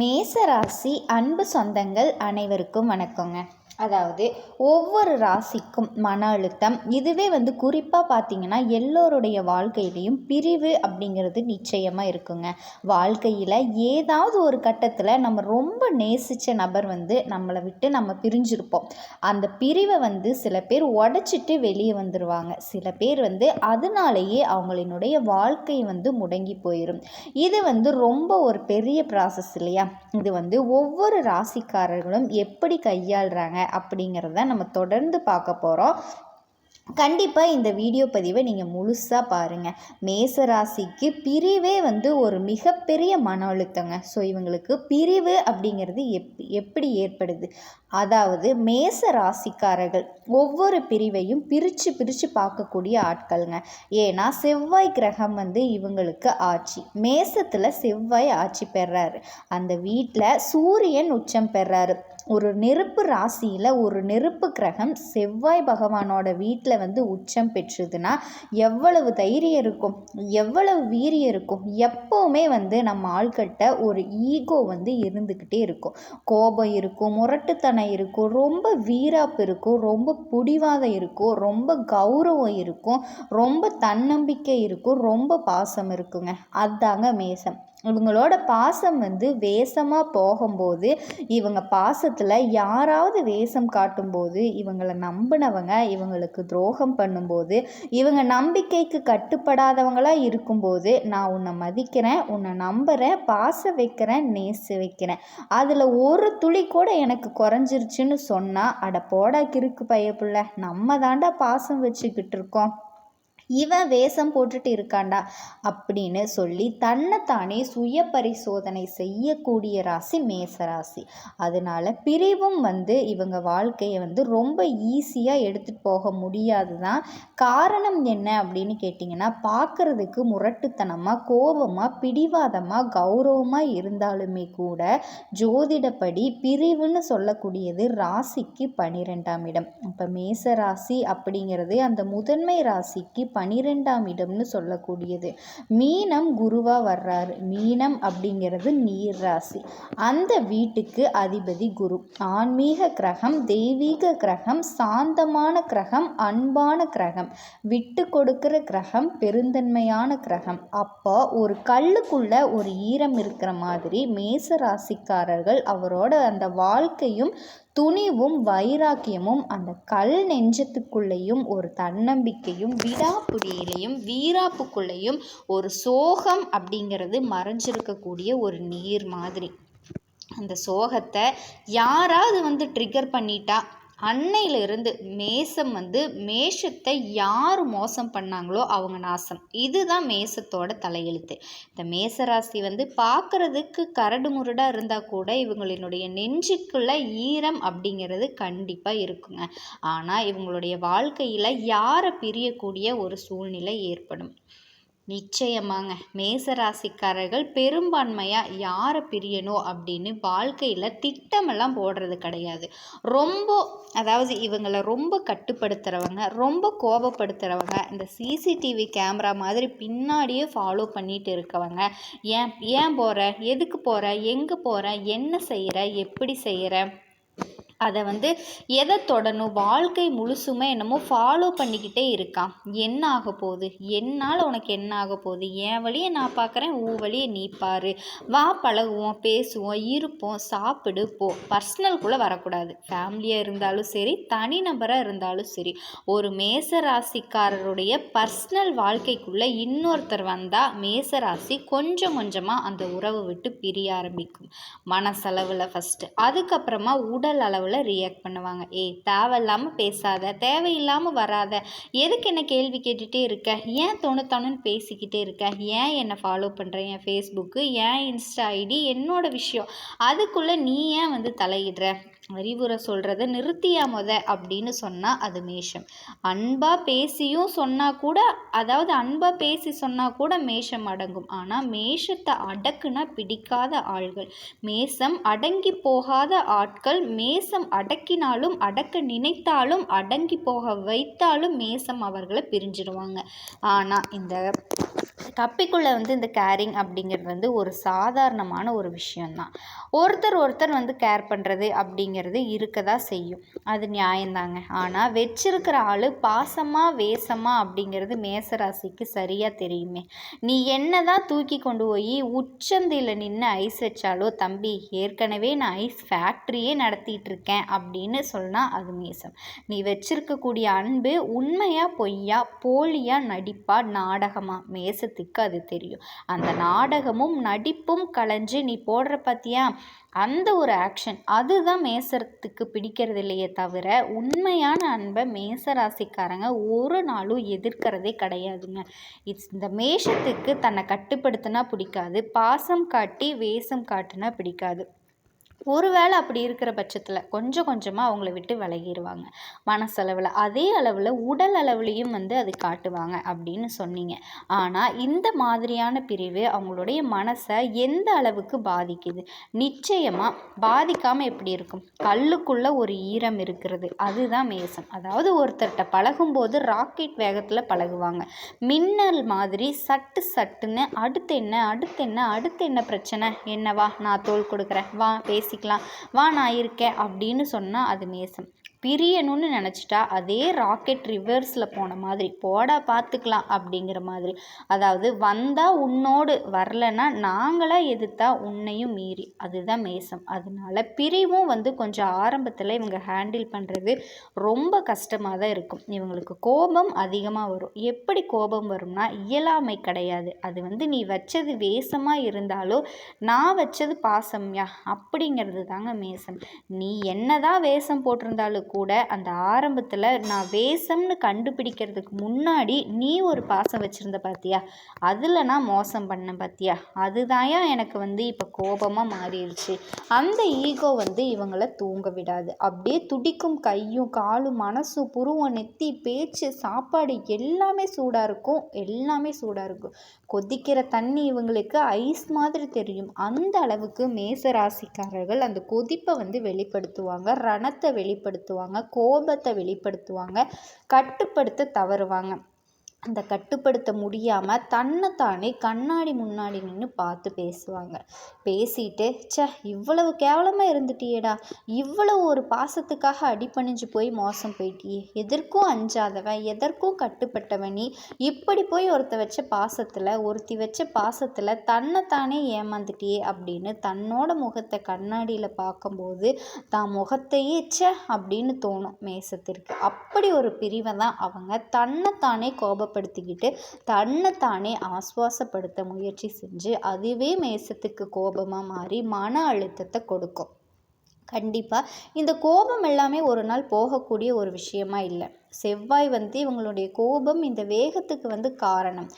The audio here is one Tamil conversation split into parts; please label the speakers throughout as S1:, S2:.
S1: மேசராசி அன்பு சொந்தங்கள் அனைவருக்கும் வணக்கங்க. அதாவது ஒவ்வொரு ராசிக்கும் மன அழுத்தம். இதுவே வந்து குறிப்பாக பார்த்தீங்கன்னா எல்லோருடைய வாழ்க்கையிலையும் பிரிவு அப்படிங்கிறது நிச்சயமாக இருக்குங்க. வாழ்க்கையில் ஏதாவது ஒரு கட்டத்தில் நம்ம ரொம்ப நேசித்த நபர் வந்து நம்மளை விட்டு நம்ம பிரிஞ்சிருப்போம். அந்த பிரிவை வந்து சில பேர் உடச்சிட்டு வெளியே வந்துடுவாங்க சில பேர் வந்து அதனாலேயே அவங்களினுடைய வாழ்க்கை வந்து முடங்கி போயிடும் இது வந்து ரொம்ப ஒரு பெரிய ப்ராசஸ் இல்லையா? இது வந்து ஒவ்வொரு ராசிக்காரர்களும் எப்படி கையாளுறாங்க அப்படிங்கிறத நம்ம தொடர்ந்து பார்க்க போகிறோம் கண்டிப்பாக இந்த வீடியோ பதிவை நீங்கள் முழுசாக பாருங்கள் மேச ராசிக்கு பிரிவே வந்து ஒரு மிகப்பெரிய மன அழுத்தங்க. ஸோ இவங்களுக்கு பிரிவு அப்படிங்கிறது எப் எப்படி ஏற்படுது? அதாவது மேச ராசிக்காரர்கள் ஒவ்வொரு பிரிவையும் பிரித்து பிரித்து பார்க்கக்கூடிய ஆட்கள்ங்க. ஏன்னா செவ்வாய் கிரகம் வந்து இவங்களுக்கு ஆட்சி. மேசத்தில் செவ்வாய் ஆட்சி பெறாரு. அந்த வீட்டில் சூரியன் உச்சம் பெறாரு. ஒரு நெருப்பு ராசியில் ஒரு நெருப்பு கிரகம் செவ்வாய் பகவானோட வீட்டில் வந்து உச்சம் பெற்றுதுன்னா எவ்வளவு தைரியம் இருக்கும்? எவ்வளவு வீரியம் இருக்கும்? எப்போவுமே வந்து நம்ம ஆள்கிட்ட ஒரு ஈகோ வந்து இருந்துக்கிட்டே இருக்கும். கோபம் இருக்கும் முரட்டுத்தனம் இருக்கும் ரொம்ப வீராப்பு இருக்கும் ரொம்ப புடிவாதம் இருக்கும் ரொம்ப கௌரவம் இருக்கும் ரொம்ப தன்னம்பிக்கை இருக்கும் ரொம்ப பாசம் இருக்குங்க. அதாங்க மேசம். இவங்களோட பாசம் வந்து வேஷமாக போகும்போது இவங்க பாசத்தில் யாராவது வேஷம் காட்டும்போது இவங்களை நம்பினவங்க இவங்களுக்கு துரோகம் பண்ணும்போது இவங்க நம்பிக்கைக்கு கட்டுப்படாதவங்களாக இருக்கும்போது நான் உன்னை மதிக்கிறேன் உன்னை நம்புகிறேன் பாசம் வைக்கிறேன் நேசு வைக்கிறேன். அதில் ஒரு துளி கூட எனக்கு குறைஞ்சிருச்சுன்னு சொன்னால் அட போடா கிறுக்கு பையப்புள்ள நம்ம தாண்டா பாசம் வச்சுக்கிட்டு இருக்கோம். இவன் வேஷம் போட்டுட்டு இருக்காண்டா அப்படின்னு சொல்லி தன்னைத்தானே சுய பரிசோதனை செய்யக்கூடிய ராசி மேச ராசி அதனால பிரிவும் வந்து இவங்க வாழ்க்கையை வந்து ரொம்ப ஈஸியாக எடுத்துகிட்டு போக முடியாது தான் காரணம் என்ன அப்படின்னு கேட்டிங்கன்னா பார்க்குறதுக்கு முரட்டுத்தனமாக கோபமாக பிடிவாதமாக கௌரவமாக இருந்தாலுமே கூட ஜோதிடப்படி பிரிவுன்னு சொல்லக்கூடியது ராசிக்கு பனிரெண்டாம் இடம். இப்போ மேச ராசி அப்படிங்கிறது அந்த முதன்மை ராசிக்கு பனிரெண்டாம் இடம்னு சொல்லக்கூடியது. மீனம் குருவாக வர்றாரு. மீனம் அப்படிங்கிறது நீர் ராசி. அந்த வீட்டுக்கு அதிபதி குரு. ஆன்மீக கிரகம் தெய்வீக கிரகம் சாந்தமான கிரகம் அன்பான கிரகம் விட்டு கொடுக்கிற கிரகம் பெருந்தன்மையான கிரகம். அப்போ ஒரு கல்லுக்குள்ள ஒரு ஈரம் இருக்கிற மாதிரி மேச ராசிக்காரர்கள் அவரோட அந்த வாழ்க்கையும் துணிவும் வைராக்கியமும் அந்த கல் நெஞ்சத்துக்குள்ளேயும் ஒரு தன்னம்பிக்கையும் விடாப்புடியிலையும் வீராப்புக்குள்ளேயும் ஒரு சோகம் அப்படிங்கிறது மறைஞ்சிருக்கக்கூடிய ஒரு நீர் மாதிரி. அந்த சோகத்தை யாராவது வந்து ட்ரிகர் பண்ணிட்டா அன்னையிலிருந்து மேசம் வந்து மேஷத்தை யார் மோசம் பண்ணாங்களோ அவங்க நாசம். இதுதான் மேசத்தோட தலையெழுத்து. இந்த மேசராசி வந்து பார்க்குறதுக்கு கரடு முரடாக இருந்தால் கூட இவங்களினுடைய நெஞ்சுக்குள்ள ஈரம் அப்படிங்கிறது கண்டிப்பாக இருக்குங்க. ஆனால் இவங்களுடைய வாழ்க்கையில் யாரை பிரியக்கூடிய ஒரு சூழ்நிலை ஏற்படும். நிச்சயமாங்க. மேசராசிக்காரர்கள் பெரும்பான்மையாக யாரை பிரியணும் அப்படின்னு வாழ்க்கையில் திட்டமெல்லாம் போடுறது கிடையாது. ரொம்ப அதாவது இவங்களை ரொம்ப கட்டுப்படுத்துகிறவங்க ரொம்ப கோபப்படுத்துகிறவங்க இந்த சிசிடிவி கேமரா மாதிரி பின்னாடியே ஃபாலோ பண்ணிட்டு இருக்கவங்க. ஏன் ஏன் போகிற எதுக்கு போகிற எங்கே போகிற என்ன செய்கிற எப்படி செய்கிற அதை வந்து எதை தொடணும் வாழ்க்கை முழுசுமே என்னமோ ஃபாலோ பண்ணிக்கிட்டே இருக்கான். என்ன ஆக போகுது? என்னால் உனக்கு என்ன ஆக போகுது? என் வழியை நான் பார்க்குறேன் உன் வழியை நீ பாரு. வா பழகுவோம் பேசுவோம் இருப்போம் சாப்பிடு போ. பர்சனல்குள்ளே வரக்கூடாது. ஃபேமிலியாக இருந்தாலும் சரி தனிநபராக இருந்தாலும் சரி ஒரு மேச ராசிக்காரருடைய பர்சனல் வாழ்க்கைக்குள்ளே இன்னொருத்தர் வந்தால் மேச ராசி கொஞ்சம் கொஞ்சமாக அந்த உறவை விட்டு பிரிய ஆரம்பிக்கும். மனசளவில் ஃபஸ்ட்டு அதுக்கப்புறமா உடல் அளவில் போல் ரியாக்ட் பண்ணுவாங்க. ஏய் தேவையில்லாமல் பேசாத தேவையில்லாமல் வராத எதுக்கு என்ன கேள்வி கேட்டுகிட்டே இருக்க? ஏன் தோணுத்தானுன்னு பேசிக்கிட்டே இருக்க? ஏன் என்னை ஃபாலோ பண்ணுற என் ஃபேஸ்புக்கு ஏன் இன்ஸ்டா ஐடி என்னோட விஷயம். அதுக்குள்ளே நீ ஏன் வந்து தலையிடுற? அறிவுரை சொல்கிறத நிறுத்தியா முத? அப்படின்னு சொன்னால் அது மேஷம். அன்பாக பேசியும் சொன்னால் கூட அதாவது அன்பாக பேசி சொன்னால் கூட மேஷம் அடங்கும். ஆனால் மேஷத்தை அடக்குனா பிடிக்காத ஆள்கள். மேசம் அடங்கி போகாத ஆட்கள் மேசம் அடக்கினாலும் அடக்க நினைத்தாலும் அடங்கி போக வைத்தாலும் மேசம் அவர்களை பிரிஞ்சிடுவாங்க ஆனால் இந்த கப்பிக்குள்ளே வந்து இந்த கேரிங் அப்படிங்கிறது வந்து ஒரு சாதாரணமான ஒரு விஷயந்தான் ஒருத்தர் ஒருத்தர் வந்து கேர் பண்ணுறது அப்படிங்கிறது இருக்க தான் செய்யும். அது நியாயந்தாங்க. ஆனால் வச்சிருக்கிற ஆள் பாசமாக வேசமாக அப்படிங்கிறது மேசராசிக்கு சரியாக தெரியுமே. நீ என்ன தான் தூக்கி கொண்டு போய் உச்சந்தியில் நின்று ஐஸ் வச்சாலோ தம்பி ஏற்கனவே நான் ஐஸ் ஃபேக்ட்ரியே நடத்திட்டு இருக்கேன் அப்படின்னு சொன்னால் அது மேசம். நீ வச்சிருக்கக்கூடிய அன்பு உண்மையாக பொய்யா போலியாக நடிப்பா மேச தேசத்துக்கு அது தெரியும். அந்த நாடகமும் நடிப்பும் கலைஞ்சு நீ போடுற பார்த்தியா அந்த ஒரு ஆக்ஷன் அதுதான் மேசத்துக்கு பிடிக்கிறது இல்லையே தவிர உண்மையான அன்பை மேச ராசிக்காரங்க ஒரு நாளும் எதிர்க்கிறதே கிடையாதுங்க. இட்ஸ் இந்த மேஷத்துக்கு தன்னை கட்டுப்படுத்தினா பிடிக்காது பாசம் காட்டி வேஷம் காட்டுனா பிடிக்காது. ஒருவேளை அப்படி இருக்கிற பட்சத்தில் கொஞ்சம் கொஞ்சமாக அவங்கள விட்டு விலகிடுவாங்க மனசளவில் அதே அளவில் உடல் அளவுலேயும் வந்து அது காட்டுவாங்க அப்படின்னு சொன்னீங்க. ஆனால் இந்த மாதிரியான பிரிவு அவங்களுடைய மனசை எந்த அளவுக்கு பாதிக்குது? நிச்சயமாக பாதிக்காமல் எப்படி இருக்கும்? கல்லுக்குள்ளே ஒரு ஈரம் இருக்கிறது. அதுதான் மேசம். அதாவது ஒருத்தர்கிட்ட பழகும்போது ராக்கெட் வேகத்தில் பழகுவாங்க. மின்னல் மாதிரி சட்டு சட்டுன்னு அடுத்து என்ன அடுத்து என்ன அடுத்து என்ன பிரச்சனை? என்னவா? நான் தோல் கொடுக்குறேன். வா பேசிக்கலாம். வா நான் இருக்கேன் அப்படின்னு சொன்னால் அது நேசம். பிரியணும்னு நினச்சிட்டா அதே ராக்கெட் ரிவர்ஸில் போன மாதிரி போடா பார்த்துக்கலாம் அப்படிங்கிற மாதிரி. அதாவது வந்தால் உன்னோடு வரலன்னா நாங்களாக எதிர்த்தா உன்னையும் மீறி. அதுதான் மேசம். அதனால பிரிவும் வந்து கொஞ்சம் ஆரம்பத்தில் இவங்க ஹேண்டில் பண்ணுறது ரொம்ப கஷ்டமாக தான் இருக்கும். இவங்களுக்கு கோபம் அதிகமாக வரும். எப்படி கோபம் வரும்னா இயலாமை கிடையாது. அது வந்து நீ வச்சது வேஷமாக இருந்தாலும் நான் வச்சது பாசம்யா? அப்படிங்கிறது தாங்க மேசம். நீ என்னதான் வேஷம் போட்டிருந்தாலும் கூட அந்த ஆரம்பத்தில் நான் வேஷம்னு கண்டுபிடிக்கிறதுக்கு முன்னாடி நீ ஒரு பாசம் வச்சுருந்த பார்த்தியா அதில் நான் மோசம் பண்ணேன் பார்த்தியா அதுதாயா எனக்கு வந்து இப்போ கோபமாக மாறிடுச்சு. அந்த ஈகோ வந்து இவங்களை தூங்க விடாது. அப்படியே துடிக்கும் கையும் காலும் மனசும் புருவம் நெத்தி பேச்சு சாப்பாடு எல்லாமே சூடாக இருக்கும். எல்லாமே சூடாக இருக்கும். கொதிக்கிற தண்ணி இவங்களுக்கு ஐஸ் மாதிரி தெரியும். அந்த அளவுக்கு மேச ராசிக்காரர்கள் அந்த கொதிப்பை வந்து வெளிப்படுத்துவாங்க ரணத்தை வெளிப்படுத்துவாங்க. கோபத்தை வெளிப்படுத்துவாங்க கட்டுப்படுத்த தவறுவாங்க. அந்த கட்டுப்படுத்த முடியாமல் தன்னைத்தானே கண்ணாடி முன்னாடி நின்று பார்த்து பேசுவாங்க. பேசிட்டு ச்சே இவ்வளவு கேவலமாக இருந்துட்டியேடா. இவ்வளவு ஒரு பாசத்துக்காக அடிபணிஞ்சு போய் மோசம் போயிட்டியே. எதற்கும் அஞ்சாதவன் எதற்கும் கட்டுப்பட்டவன் நீ. இப்படி போய் ஒருத்த வச்ச பாசத்தில் ஒருத்தி வச்ச பாசத்தில் தன்னைத்தானே ஏமாந்துட்டியே அப்படின்னு தன்னோட முகத்தை கண்ணாடியில் பார்க்கும்போது தான் முகத்தையே ச்சே அப்படின்னு தோணும் மேசத்திற்கு. அப்படி ஒரு பிரிவை தான் அவங்க தன்னைத்தானே கோபப்படுத்திக்கிட்டு தன்னைத்தானே ஆஸ்வாசப்படுத்த முயற்சி செஞ்சு அதுவே மேசத்துக்கு கோபமாக மாறி மன அழுத்தத்தை கொடுக்கும். கண்டிப்பாக இந்த கோபம் எல்லாமே ஒரு நாள் போகக்கூடிய ஒரு விஷயமா இல்லை. செவ்வாய் வந்து இவங்களுடைய கோபம் இந்த வேகத்துக்கு வந்து காரணம்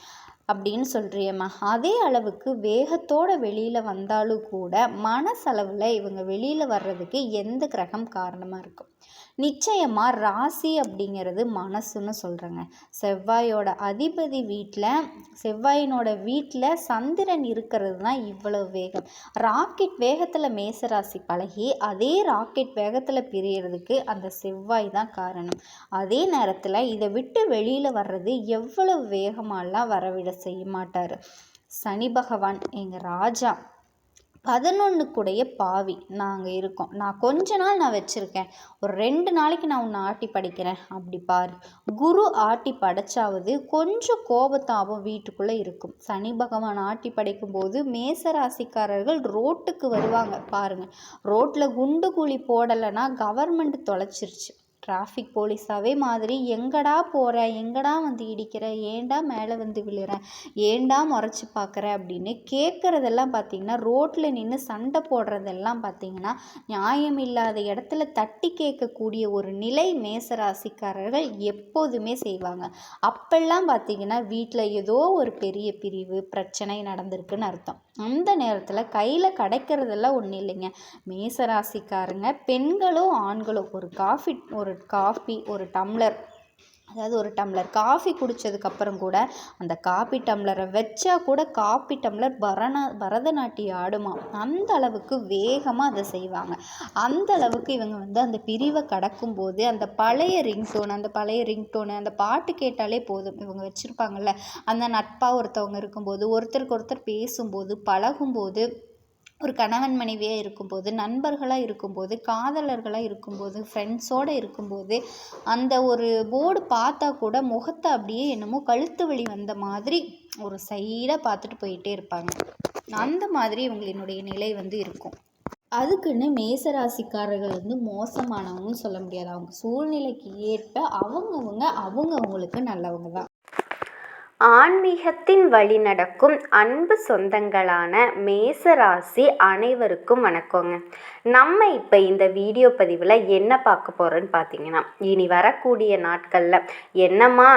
S1: அப்படின்னு சொல்கிறியம்மா அதே அளவுக்கு வேகத்தோட வெளியில் வந்தாலும் கூட மனசளவில் இவங்க வெளியில் வர்றதுக்கு எந்த கிரகம் காரணமாக இருக்கும்? நிச்சயமாக ராசி அப்படிங்கிறது மனசுன்னு சொல்கிறேங்க செவ்வாயோட அதிபதி வீட்டில் செவ்வாயினோட வீட்டில் சந்திரன் இருக்கிறது தான் இவ்வளவு வேகம். ராக்கெட் வேகத்தில் மேசராசி பழகி அதே ராக்கெட் வேகத்தில் பிரியறதுக்கு அந்த செவ்வாய் தான் காரணம். அதே நேரத்தில் இதை விட்டு வெளியில் வர்றது எவ்வளவு வேகமாலாம் வரவிட செய்ய மாட்டார். சனி பகவான் எங்கள் ராஜா பதினொன்றுக்குடைய பாவி நாங்கள் இருக்கோம். நான் கொஞ்ச நாள் நான் வச்சுருக்கேன். ஒரு ரெண்டு நாளைக்கு நான் உன்னை ஆட்டி படிக்கிறேன். அப்படி பாரு. குரு ஆட்டி படைச்சாவது கொஞ்சம் கோபத்தாபம் வீட்டுக்குள்ளே இருக்கும். சனி பகவான் ஆட்டி படைக்கும் போது மேச ராசிக்காரர்கள் ரோட்டுக்கு வருவாங்க. பாருங்கள் ரோட்டில் குண்டு குழி போடலைன்னா கவர்மெண்ட் தொலைச்சிருச்சு. டிராஃபிக் போலீஸாகவே மாதிரி எங்கடா போகிற எங்கடா வந்து இடிக்கிற? ஏன்டா மேலே வந்து விழுற? ஏன்டா முறைச்சி பார்க்குற அப்படின்னு கேட்குறதெல்லாம் பார்த்தீங்கன்னா ரோட்டில் நின்று சண்டை போடுறதெல்லாம் பார்த்தீங்கன்னா நியாயம் இல்லாத இடத்துல தட்டி கேட்கக்கூடிய ஒரு நிலை மேசராசிக்காரர்கள் எப்போதுமே செய்வாங்க. அப்பெல்லாம் பார்த்தீங்கன்னா வீட்டில் ஏதோ ஒரு பெரிய பிரிவு பிரச்சனை நடந்திருக்குன்னு அர்த்தம். அந்த நேரத்தில் கையில் கிடைக்கிறதெல்லாம் ஒன்றும் இல்லைங்க. மேசராசிக்காரங்க பெண்களோ ஆண்களோ ஒரு காஃபி ஒரு காஃபி ஒரு டம்ளர். அதாவது ஒரு டம்ளர். காஃபி குடித்ததுக்கப்புறம் கூட அந்த காப்பி டம்ளரை வச்சா கூட காப்பி டம்ளர் பரண பரதநாட்டியம் ஆடுமா? அந்த அளவுக்கு வேகமாக அதை செய்வாங்க. அந்த அளவுக்கு இவங்க வந்து அந்த பிரிவை கடக்கும்போது அந்த பழைய ரிங்டோன் அந்த பழைய ரிங்டோனு அந்த பாட்டு கேட்டாலே போதும். இவங்க வச்சுருப்பாங்கல்ல அந்த நட்பாக ஒருத்தவங்க இருக்கும்போது ஒருத்தருக்கு ஒருத்தர் பேசும்போது பழகும்போது ஒரு கணவன் மனைவியாக இருக்கும்போது நண்பர்களாக இருக்கும்போது காதலர்களாக இருக்கும்போது ஃப்ரெண்ட்ஸோடு இருக்கும்போது அந்த ஒரு போர்டு பார்த்தா கூட முகத்தை அப்படியே என்னமோ கழுத்து வலி வந்த மாதிரி ஒரு சைடாக பார்த்துட்டு போயிட்டே இருப்பாங்க. அந்த மாதிரி இவங்களினுடைய நிலை வந்து இருக்கும். அதுக்குன்னு மேசராசிக்காரர்கள் வந்து மோசமானவங்கன்னு சொல்ல முடியாது. அவங்க சூழ்நிலைக்கு ஏற்ப அவங்கவுங்க அவங்கவுங்களுக்கு நல்லவங்க தான்.
S2: ஆன்மீகத்தின் வழி நடக்கும் அன்பு சொந்தங்களான மேசராசி அனைவருக்கும் வணக்கங்க. நம்ம இப்போ இந்த வீடியோ பதிவில் என்ன பார்க்க போகிறோன்னு பார்த்தீங்கன்னா இனி வரக்கூடிய நாட்களில் என்னம்மா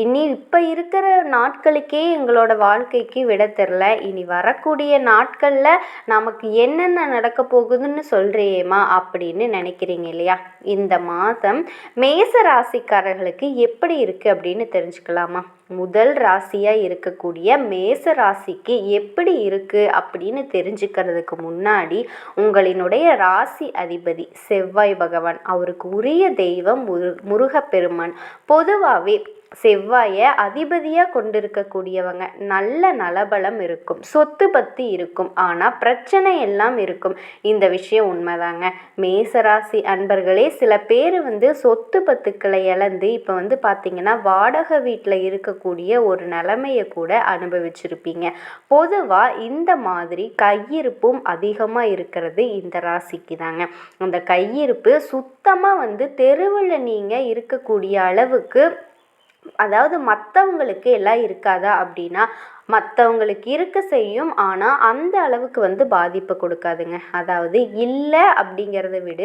S2: இனி இப்போ இருக்கிற நாட்களுக்கே எங்களோட வாழ்க்கைக்கு விட தெரில. இனி வரக்கூடிய நாட்களில் நமக்கு என்னென்ன நடக்க போகுதுன்னு சொல்கிறியேம்மா அப்படின்னு நினைக்கிறீங்க இல்லையா? இந்த மாதம் மேச ராசிக்காரர்களுக்கு எப்படி இருக்குது அப்படின்னு தெரிஞ்சுக்கலாமா? முதல் ராசியாக இருக்கக்கூடிய மேச ராசிக்கு எப்படி இருக்குது அப்படின்னு தெரிஞ்சுக்கிறதுக்கு முன்னாடி உங்களினுடைய ராசி அதிபதி செவ்வாய் பகவான் அவருக்கு உரிய தெய்வம் முரு முருகப்பெருமான். பொதுவாகவே செவ்வாயை அதிபதியாக கொண்டிருக்கக்கூடியவங்க. நல்ல நலபலம் இருக்கும். சொத்து பத்தி இருக்கும். ஆனால் பிரச்சனை எல்லாம் இருக்கும். இந்த விஷயம் உண்மைதாங்க. மேசராசி அன்பர்களே சில பேர் வந்து சொத்து பத்துக்களை இழந்து இப்போ வந்து பார்த்திங்கன்னா வாடகை வீட்டில் இருக்கக்கூடிய ஒரு நிலைமையை கூட அனுபவிச்சிருப்பீங்க. பொதுவாக இந்த மாதிரி கையிருப்பும் அதிகமாக இருக்கிறது இந்த ராசிக்கு தாங்க அந்த கையிருப்பு சுத்தமாக வந்து தெருவில் நீங்கள் இருக்கக்கூடிய அளவுக்கு அதாவது மற்றவங்களுக்கு எல்லாம் இருக்காதா அப்படின்னா மற்றவங்களுக்கு இருக்க செய்யும் ஆனால் அந்த அளவுக்கு வந்து பாதிப்பை கொடுக்காதுங்க. அதாவது இல்லை அப்படிங்கிறத விட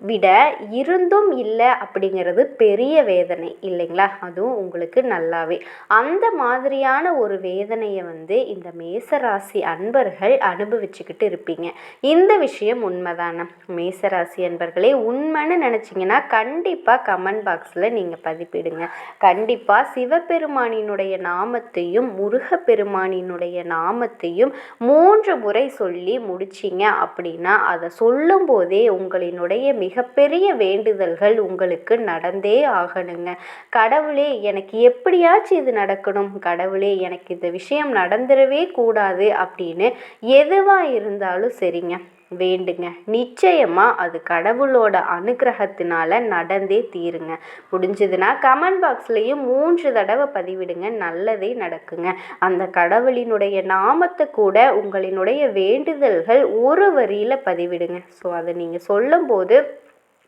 S2: விட இருந்தும் இல்லை அப்படிங்கிறது பெரிய வேதனை இல்லைங்களா? அதுவும் உங்களுக்கு நல்லாவே. அந்த மாதிரியான ஒரு வேதனையை வந்து இந்த மேசராசி அன்பர்கள் அனுபவிச்சுக்கிட்டு இருப்பீங்க. இந்த விஷயம் உண்மைதானே? மேசராசி அன்பர்களே உண்மைன்னு நினச்சிங்கன்னா கண்டிப்பாக கமெண்ட் பாக்ஸில் நீங்கள் பதிப்பிடுங்க. கண்டிப்பாக சிவபெருமானினுடைய நாமத்தையும் முருகப்பெரு பெருமானினுடைய நாமத்தையும் மூன்று முறை சொல்லி முடிச்சிங்க அப்படின்னா அதை சொல்லும் போதே உங்களினுடைய மிகப்பெரிய வேண்டுதல்கள் உங்களுக்கு நடந்தே ஆகணுங்க. கடவுளே எனக்கு எப்படியாச்சும் இது நடக்கணும்? கடவுளே எனக்கு இந்த விஷயம் நடந்துடவே கூடாது அப்படின்னு எதுவாக இருந்தாலும் சரிங்க. வேண்டுங்க. நிச்சயமாக அது கடவுளோட அனுகிரகத்தினால நடந்தே தீருங்க. முடிஞ்சதுன்னா கமெண்ட் பாக்ஸ்லேயும் மூன்று தடவை பதிவிடுங்க. நல்லதே நடக்குங்க. அந்த கடவுளினுடைய நாமத்தை கூட உங்களினுடைய வேண்டுதல்கள் ஒரு வரியில் பதிவிடுங்க. ஸோ அதை நீங்கள் சொல்லும்போது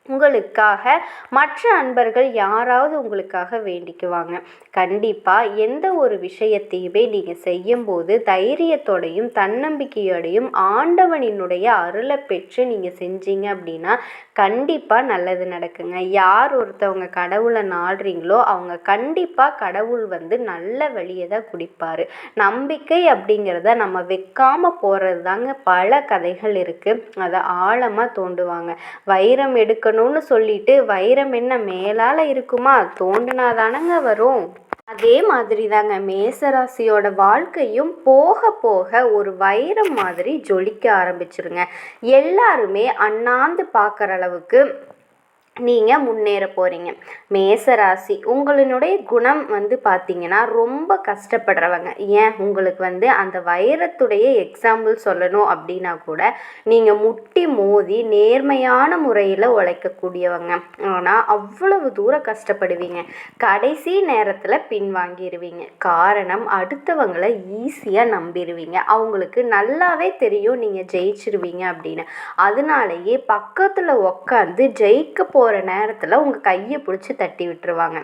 S2: உங்களுக்காக மற்ற அன்பர்கள் யாராவது உங்களுக்காக வேண்டிக்குவாங்க. கண்டிப்பாக எந்த ஒரு விஷயத்தையுமே நீங்கள் செய்யும்போது தைரியத்தோடையும் தன்னம்பிக்கையோடையும் ஆண்டவனினுடைய அருளை பெற்று நீங்கள் செஞ்சீங்க அப்படின்னா கண்டிப்பாக நல்லது நடக்குங்க. யார் ஒருத்தவங்க கடவுளை நாடுறீங்களோ அவங்க கண்டிப்பாக கடவுள் வந்து நல்ல வழியை தான் குடிப்பார். நம்பிக்கை அப்படிங்கிறத நம்ம வைக்காமல் போகிறது தாங்க பல கதைகள் இருக்குது அதை ஆழமாக தோண்டுவாங்க. வைரம் எடுக்க இருக்கணும்னு சொல்லிட்டு வைரம் என்ன மேலால் இருக்குமா? தோண்டினா தானங்க வரும். அதே மாதிரி தாங்க மேசராசியோட வாழ்க்கையும் போக போக ஒரு வைரம் மாதிரி ஜொலிக்க ஆரம்பிச்சிருங்க. எல்லாருமே அண்ணாந்து பார்க்குற அளவுக்கு நீங்கள் முன்னேற போகிறீங்க மேசராசி உங்களினுடைய குணம் வந்து பார்த்தீங்கன்னா ரொம்ப கஷ்டப்படுறவங்க. ஏன்? உங்களுக்கு வந்து அந்த வைரத்துடைய எக்ஸாம்பிள் சொல்லணும் அப்படின்னா கூட நீங்கள் முட்டி மோதி நேர்மையான முறையில் உழைக்கக்கூடியவங்க. ஆனால் அவ்வளவு தூரம் கஷ்டப்படுவீங்க. கடைசி நேரத்தில் பின்வாங்கிடுவீங்க காரணம் அடுத்தவங்களை ஈஸியாக நம்பிடுவீங்க அவங்களுக்கு நல்லாவே தெரியும் நீங்கள் ஜெயிச்சிருவீங்க அப்படின்னு. அதனாலேயே பக்கத்தில் உக்காந்து ஜெயிக்க போ போகிற நேரத்தில் உங்கள் கையை பிடிச்சி தட்டி விட்டுருவாங்க.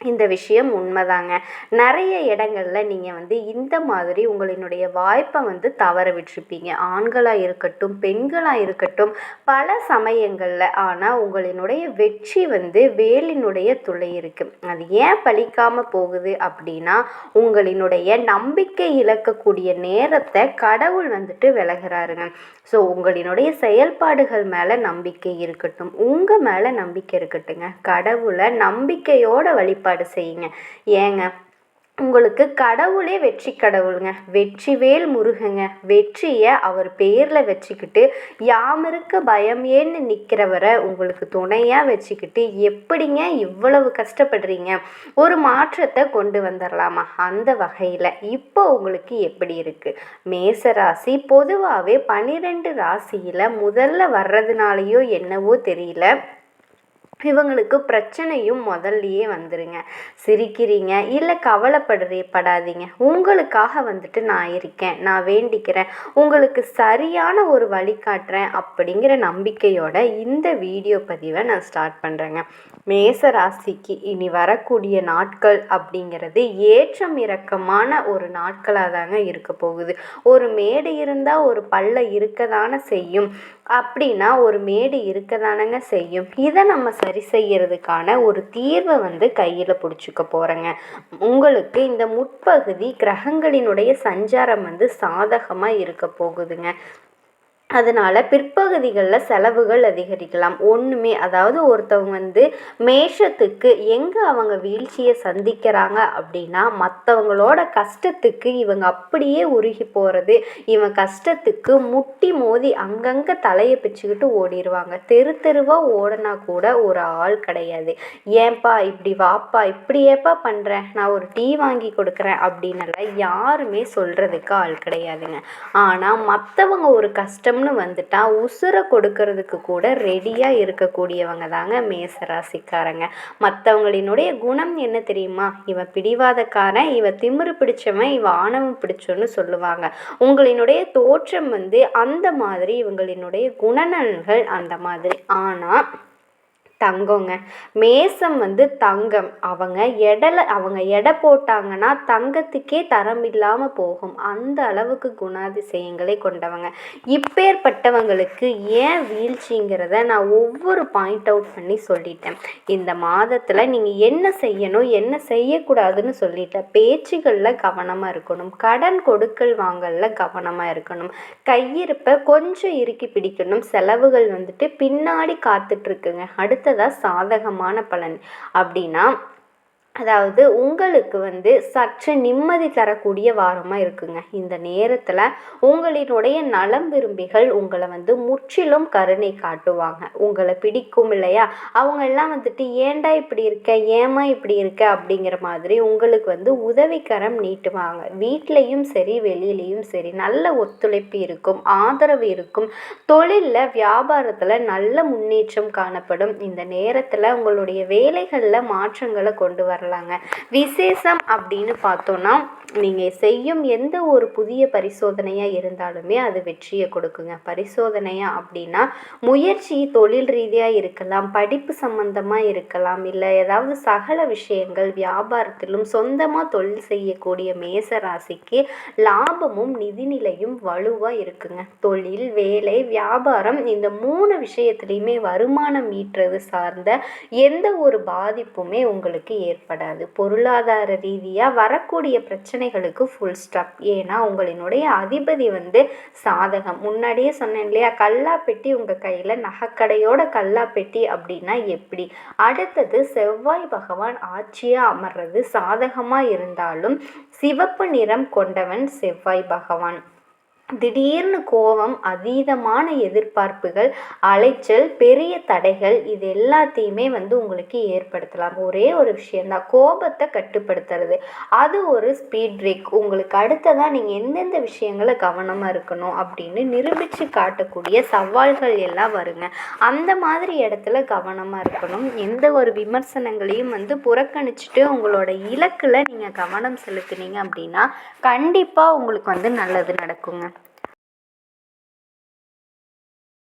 S2: இந்த விஷயம் உண்மைதாங்க. நிறைய இடங்களில் நீங்கள் வந்து இந்த மாதிரி உங்களினுடைய வாய்ப்பை வந்து தவற விட்டுருப்பீங்க. ஆண்களாக இருக்கட்டும் பெண்களாக இருக்கட்டும் பல சமயங்களில் ஆனால் உங்களினுடைய வெற்றி வந்து வேலினுடைய துளை இருக்குது அது ஏன் பழிக்காமல் போகுது அப்படின்னா உங்களினுடைய நம்பிக்கை இழக்கக்கூடிய நேரத்தை கடவுள் வந்துட்டு விலகிறாருங்க. ஸோ உங்களினுடைய செயல்பாடுகள் மேலே நம்பிக்கை இருக்கட்டும் உங்கள் மேலே நம்பிக்கை இருக்கட்டுங்க. கடவுளை நம்பிக்கையோட வழிபாடு வழிபாடு செய்யுங்க. ஏங்க உங்களுக்கு கடவுளே வெற்றி கடவுளுங்க. வெற்றிவேல் முருகங்க. வெற்றியை அவர் பேரில் வச்சுக்கிட்டு யாமிருக்க பயம் ஏன்னு நிற்கிறவரை உங்களுக்கு துணையாக வச்சுக்கிட்டு எப்படிங்க இவ்வளவு கஷ்டப்படுறீங்க? ஒரு மாற்றத்தை கொண்டு வந்துடலாமா அந்த வகையில். இப்போ உங்களுக்கு எப்படி இருக்குது மேச ராசி பொதுவாகவே பன்னிரெண்டு ராசியில் முதல்ல வர்றதுனாலையோ என்னவோ தெரியல. இவங்களுக்கு பிரச்சனையும் முதல்லையே வந்துருங்க. சிரிக்கிறீங்க இல்லை கவலைப்படுறே படாதீங்க. உங்களுக்காக வந்துட்டு நான் இருக்கேன் நான் வேண்டிக்கிறேன். உங்களுக்கு சரியான ஒரு வழி காட்டுறேன் அப்படிங்கிற நம்பிக்கையோட இந்த வீடியோ பதிவை நான் ஸ்டார்ட் பண்ணுறேங்க மேச ராசிக்கு இனி வரக்கூடிய நாட்கள் அப்படிங்கிறது ஏற்றம் இறக்கமான ஒரு நாட்களாக தாங்க இருக்க போகுது. ஒரு மேடு இருந்தால் ஒரு பல்ல இருக்க தானே செய்யும். அப்படின்னா ஒரு மேடு இருக்க தானேங்க செய்யும். இதை நம்ம சரி செய்யறதுக்கான ஒரு தீர்வை வந்து கையில் பிடிச்சிக்க போகிறேங்க உங்களுக்கு இந்த முற்பகுதி கிரகங்களினுடைய சஞ்சாரம் வந்து சாதகமாக இருக்க போகுதுங்க. அதனால் பிற்பகுதிகளில் செலவுகள் அதிகரிக்கலாம். ஒன்றுமே அதாவது ஒருத்தவங்க வந்து மேஷத்துக்கு எங்கே அவங்க வீழ்ச்சியை சந்திக்கிறாங்க அப்படின்னா மற்றவங்களோட கஷ்டத்துக்கு இவங்க அப்படியே உருகி போகிறது இவன் கஷ்டத்துக்கு முட்டி மோதி அங்கங்கே தலையை பிச்சுக்கிட்டு ஓடிடுவாங்க தெரு தெருவாக ஓடினா கூட ஒரு ஆள் கிடையாது. ஏன்பா இப்படி வாப்பா இப்படி ஏப்பா பண்ணுறேன் நான் ஒரு டீ வாங்கி கொடுக்குறேன் அப்படின்னலாம் யாருமே சொல்கிறதுக்கு ஆள் கிடையாதுங்க. ஆனால் மற்றவங்க ஒரு கஷ்டம் கஷ்டம்னு வந்துட்டா உசுரை கொடுக்கறதுக்கு கூட ரெடியாக இருக்கக்கூடியவங்க தாங்க மேசராசிக்காரங்க. மற்றவங்களினுடைய குணம் என்ன தெரியுமா? இவன் பிடிவாதக்காரன் இவன் திமிரு பிடிச்சவன் இவன் ஆணவம் பிடிச்சோன்னு சொல்லுவாங்க. உங்களினுடைய தோற்றம் வந்து அந்த மாதிரி இவங்களினுடைய குணநலன்கள் அந்த மாதிரி. ஆனால் தங்கங்க. மேசம் வந்து தங்கம். அவங்க எடலை அவங்க எடை போட்டாங்கன்னா தங்கத்துக்கே தரம் இல்லாமல் போகும். அந்த அளவுக்கு குணாதிசயங்களை கொண்டவங்க. இப்பேற்பட்டவங்களுக்கு ஏன் வீழ்ச்சிங்கிறத நான் ஒவ்வொரு பாயிண்ட் அவுட் பண்ணி சொல்லிட்டேன். இந்த மாதத்தில் நீங்கள் என்ன செய்யணும் என்ன செய்யக்கூடாதுன்னு சொல்லிட்டேன் பேச்சுகளில் கவனமாக இருக்கணும். கடன் கொடுக்கல் வாங்கலில் கவனமாக இருக்கணும். கையிருப்பை கொஞ்சம் இறுக்கி பிடிக்கணும். செலவுகள் வந்துட்டு பின்னாடி காத்துட்ருக்குங்க அடுத்ததாக சாதகமான பலன் அப்படின்னா அதாவது உங்களுக்கு வந்து சற்று நிம்மதி தரக்கூடிய வாரமாக இருக்குங்க. இந்த நேரத்தில் உங்களினுடைய நலம் விரும்பிகள் உங்களை வந்து முற்றிலும் கருணை காட்டுவாங்க. உங்களை பிடிக்கும் இல்லையா? அவங்க எல்லாம் வந்துட்டு ஏன்டா இப்படி இருக்க? ஏமா இப்படி இருக்க? அப்படிங்கிற மாதிரி உங்களுக்கு வந்து உதவிக்கரம் நீட்டுவாங்க. வீட்லேயும் சரி வெளியிலையும் சரி நல்ல ஒத்துழைப்பு இருக்கும் ஆதரவு இருக்கும். தொழிலில் வியாபாரத்தில் நல்ல முன்னேற்றம் காணப்படும். இந்த நேரத்தில் உங்களுடைய வேலைகளில் மாற்றங்களை கொண்டு வரலாங்க விசேஷம் அப்படின்னு பார்த்தோன்னா நீங்கள் செய்யும் எந்த ஒரு புதிய பரிசோதனையாக இருந்தாலுமே அது வெற்றியை கொடுக்குங்க. பரிசோதனையாக அப்படின்னா முயற்சி தொழில் ரீதியாக இருக்கலாம் படிப்பு சம்பந்தமாக இருக்கலாம் இல்லை ஏதாவது சகல விஷயங்கள் வியாபாரத்திலும் சொந்தமாக தொழில் செய்யக்கூடிய மேச ராசிக்கு லாபமும் நிதிநிலையும் வலுவாக இருக்குங்க. தொழில் வேலை வியாபாரம் இந்த மூணு விஷயத்துலையுமே வருமானம் ஈட்டுறது சார்ந்த எந்த ஒரு பாதிப்புமே உங்களுக்கு ஏற்படும் ஏற்படாது பொருளாதார ரீதியாக வரக்கூடிய பிரச்சனைகளுக்கு ஃபுல் ஸ்டாப் ஏன்னா உங்களினுடைய அதிபதி வந்து சாதகம். முன்னாடியே சொன்னேன் இல்லையா? கல்லாப்பெட்டி உங்கள் கையில் நகைக்கடையோட கல்லாப்பெட்டி அப்படின்னா எப்படி? அடுத்தது செவ்வாய் பகவான் ஆட்சியாக அமர்றது சாதகமாக இருந்தாலும் சிவப்பு நிறம் கொண்டவன் செவ்வாய் பகவான். திடீர்னு கோபம் அதீதமான எதிர்பார்ப்புகள் அலைச்சல் பெரிய தடைகள் இது எல்லாத்தையுமே வந்து உங்களுக்கு ஏற்படுத்தலாம். ஒரே ஒரு விஷயந்தான் கோபத்தை கட்டுப்படுத்துறது. அது ஒரு ஸ்பீட் பிரேக் உங்களுக்கு அடுத்ததாக நீங்கள் எந்தெந்த விஷயங்களை கவனமாக இருக்கணும் அப்படின்னு நிரூபித்து காட்டக்கூடிய சவால்கள் எல்லாம் வருங்க. அந்த மாதிரி இடத்துல கவனமாக இருக்கணும். எந்த ஒரு விமர்சனங்களையும் வந்து புறக்கணிச்சுட்டு உங்களோட இலக்கில் நீங்கள் கவனம் செலுத்துனீங்க அப்படின்னா கண்டிப்பாக உங்களுக்கு வந்து நல்லது நடக்குங்க.